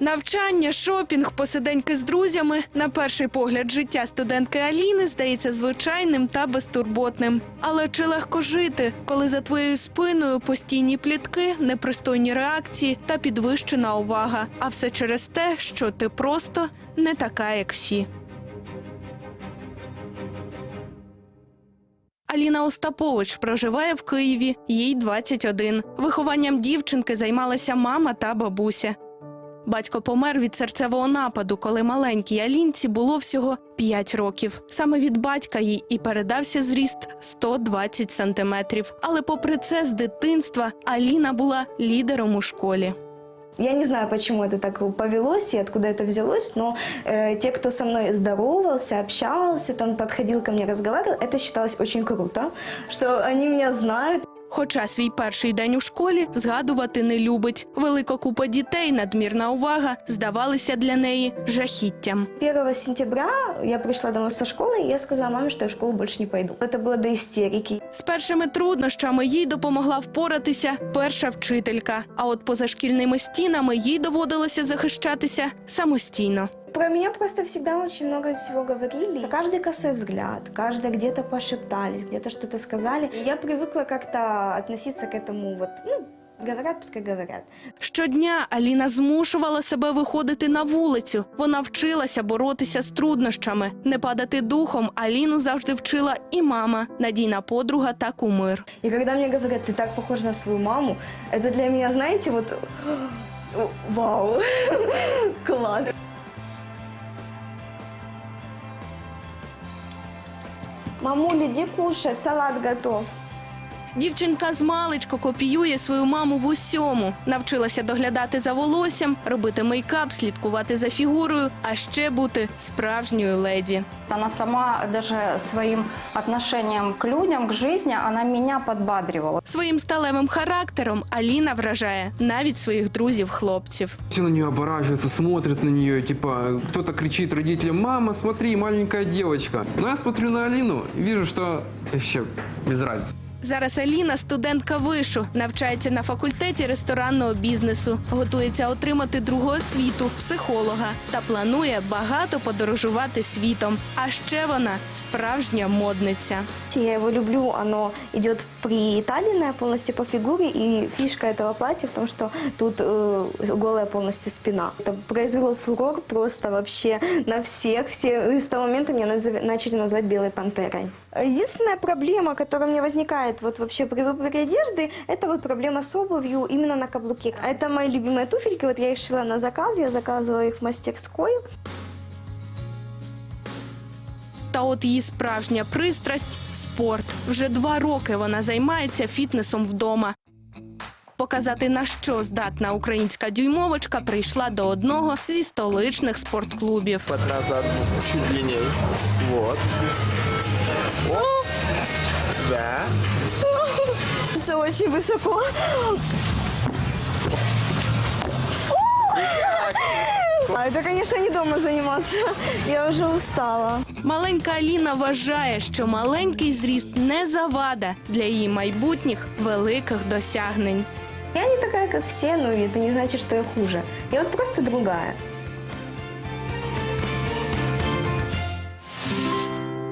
Навчання, шопінг, посиденьки з друзями. На перший погляд, життя студентки Аліни здається звичайним та безтурботним. Але чи легко жити, коли за твоєю спиною постійні плітки, непристойні реакції та підвищена увага? А все через те, що ти просто не така, як всі. Аліна Остапович проживає в Києві, їй 21. Вихованням дівчинки займалася мама та бабуся. Батько помер від серцевого нападу, коли маленькій Алінці було всього 5 років. Саме від батька їй і передався зріст 120 сантиметрів. Але попри це, з дитинства Аліна була лідером у школі. Я не знаю, почему это так повелось и откуда это взялось, но э, те, кто со мной здоровался, общался, там подходил ко мне, разговаривал, это считалось очень круто, что они меня знают. Хоча свій перший день у школі згадувати не любить. Велика купа дітей, надмірна увага здавалися для неї жахіттям. 1 сентября я пришла домой со школы, и я сказала маме, что я в школу больше не пойду. Это было до истерики. З першими труднощами їй допомогла впоратися перша вчителька. А от позашкільними стінами їй доводилося захищатися самостійно. Про меня просто всегда очень много всего говорили. Каждый косой взгляд, каждый где-то пошептались, где-то что-то сказали. И я привыкла как-то относиться к этому вот, ну, говорят, пускай говорят. Щодня Аліна змушувала себе виходити на вулицю. Вона вчилася боротися з труднощами. Не падати духом Аліну завжди вчила і мама, надійна подруга та кумир. И когда мне говорят, ты так похожа на свою маму, это для меня, знаете, вот о, вау, класс. Мамуля, иди кушать, салат готов. Дівчинка з маличку копіює свою маму в усьому. Навчилася доглядати за волоссям, робити мейкап, слідкувати за фігурою, а ще бути справжньою леді. Она сама даже своим отношением к людям, к жизни, она меня подбадривала. Своїм сталевим характером Аліна вражає навіть своїх друзів-хлопців. Все на нее оборачиваются, смотрят на нее, типа, кто-то кричит родителям, мама, смотри, маленькая девочка. Но я смотрю на Алину и вижу, что вообще без разницы. Зараз Аліна студентка вишу, навчається на факультеті ресторанного бізнесу, готується отримати другу освіту психолога та планує багато подорожувати світом. А ще вона справжня модниця. Я его люблю, оно идет приталенное полностью по фигуре, и фишка этого платья в том, что тут э, голая полностью спина. Это произвело фурор просто вообще на всех. Все и с того момента меня назов- начали называть белой пантерой. Единственная проблема, которая у меня возникает вот вообще при выборе одежды, это вот проблема с обувью именно на каблуке. Это мои любимые туфельки, вот я их шила на заказ, я заказывала их в мастерской. Та от її справжня пристрасть спорт. Вже два роки вона займається фітнесом вдома. Показати на що здатна українська дюймовочка прийшла до одного зі столичних спортклубів. Под назад, чуть длиннее. Вот. О! Да. Все очень высоко. А это, конечно, не дома заниматься. Я уже устала. Маленька Аліна вважає, що маленький зріст не завада для її майбутніх великих досягнень. Я не такая, как все, но это не значит, что я хуже. Я вот просто другая.